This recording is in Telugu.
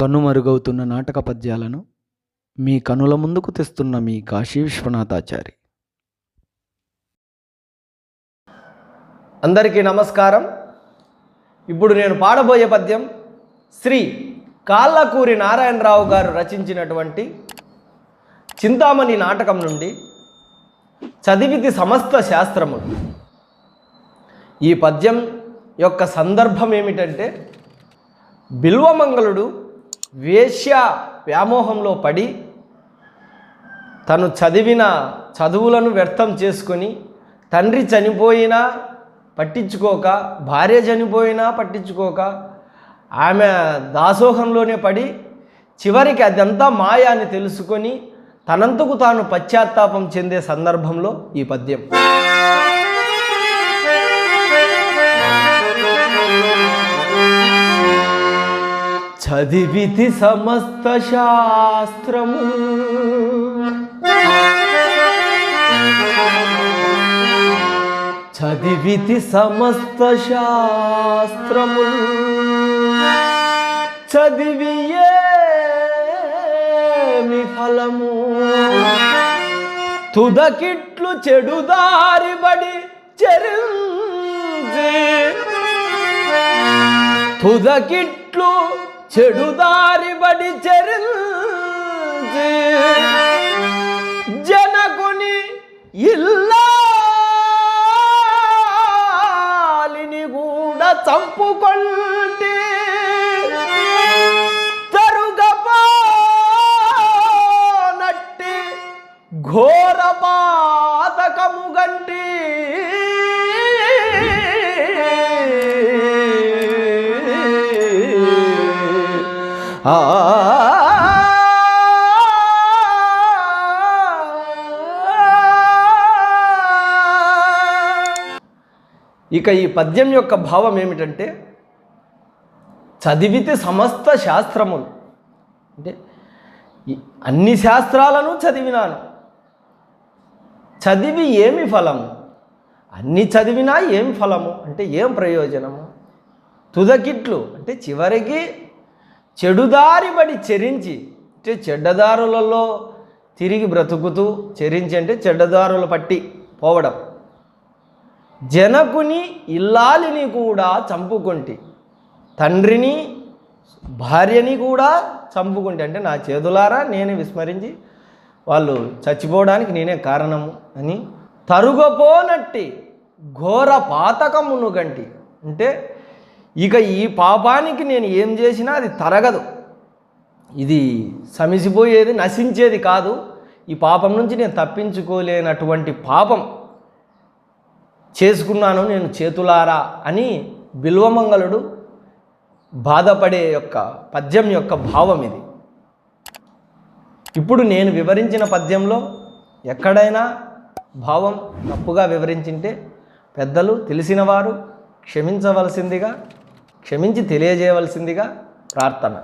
కనుమరుగవుతున్న నాటక పద్యాలను మీ కనుల ముందుకు తెస్తున్న మీ కాశీ విశ్వనాథాచారి. అందరికీ నమస్కారం. ఇప్పుడు నేను పాడబోయే పద్యం శ్రీ కాళ్ళకూరి నారాయణరావు గారు రచించినటువంటి చింతామణి నాటకం నుండి చదివితి సమస్త శాస్త్రములు. ఈ పద్యం యొక్క సందర్భం ఏమిటంటే బిల్వమంగళుడు వేశ్య వ్యామోహంలో పడి తను చదివిన చదువులను వ్యర్థం చేసుకొని తండ్రి చనిపోయినా పట్టించుకోక భార్య చనిపోయినా పట్టించుకోక ఆమె దాసోహంలోనే పడి చివరికి అదంతా మాయ అని తెలుసుకొని తనంతకు తాను పశ్చాత్తాపం చెందే సందర్భంలో ఈ పద్యం. చదివితి సమస్త శాస్త్రము. చదివితి సమస్త శాస్త్రము. చదివియే ఏమి ఫలము. తుదకిట్లు చెడుదారిబడి చెరించి తుదకిట్లు చెడుదారిబడి చెరించి జనకుని ఇల్లాలిని కూడా చంపుకొంటే ఆ ఇక ఈ పద్యం యొక్క భావం ఏమిటంటే చదివితే సమస్త శాస్త్రములు అంటే అన్ని శాస్త్రాలను చదివినాను చదివి ఏమి ఫలము అన్ని చదివినా ఏం ఫలము అంటే ఏం ప్రయోజనము తుదకిట్లు అంటే చివరికి చెడుదారిబడి చెరించి అంటే చెడ్డదారులలో తిరిగి బ్రతుకుతూ చెరించి అంటే చెడ్డదారుల పట్టి పోవడం. జనకుని ఇల్లాలిని కూడా చంపుకుంటే తండ్రిని భార్యని కూడా చంపుకుంటే. అంటే నా చేతులారా నేనే విస్మరించి వాళ్ళు చచ్చిపోవడానికి నేనే కారణము అని తరుగపోనట్టి ఘోర పాతకమును గంటి. అంటే ఇక ఈ పాపానికి నేను ఏం చేసినా అది తరగదు. ఇది సమిసిపోయేది నశించేది కాదు. ఈ పాపం నుంచి నేను తప్పించుకోలేనటువంటి పాపం చేసుకున్నాను నేను చేతులారా అని బిల్వమంగళుడు బాధపడే యొక్క పద్యం యొక్క భావం ఇది. ఇప్పుడు నేను వివరించిన పద్యంలో ఎక్కడైనా భావం తప్పుగా వివరించింటే పెద్దలు తెలిసినవారు క్షమించవలసిందిగా క్షమించి తెలియజేయవలసిందిగా ప్రార్థన.